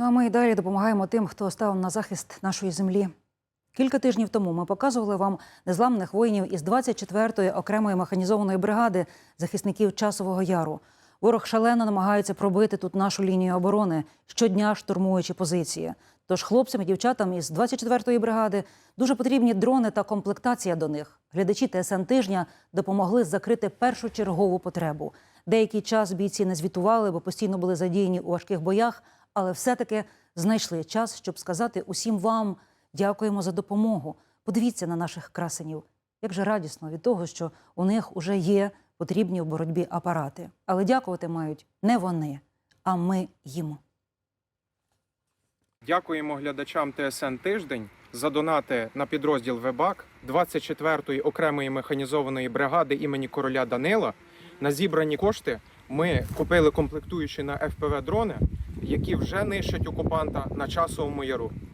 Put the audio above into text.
Ну а ми і далі допомагаємо тим, хто став на захист нашої землі. Кілька тижнів тому ми показували вам незламних воїнів із 24-ї окремої механізованої бригади захисників часового яру. Ворог шалено намагається пробити тут нашу лінію оборони, щодня штурмуючи позиції. Тож хлопцям і дівчатам із 24-ї бригади дуже потрібні дрони та комплектація до них. Глядачі ТСН тижня допомогли закрити першочергову потребу. Деякий час бійці не звітували, бо постійно були задіяні у важких боях, але все-таки знайшли час, щоб сказати усім вам дякуємо за допомогу. Подивіться на наших красенів. Як же радісно від того, що у них уже є потрібні в боротьбі апарати. Але дякувати мають не вони, а ми їм. Дякуємо глядачам ТСН Тиждень за донати на підрозділ ВЕБАК 24-ї окремої механізованої бригади імені короля Данила. На зібрані кошти ми купили комплектуючі на ФПВ дрони, які вже нищать окупанта на часовому яру.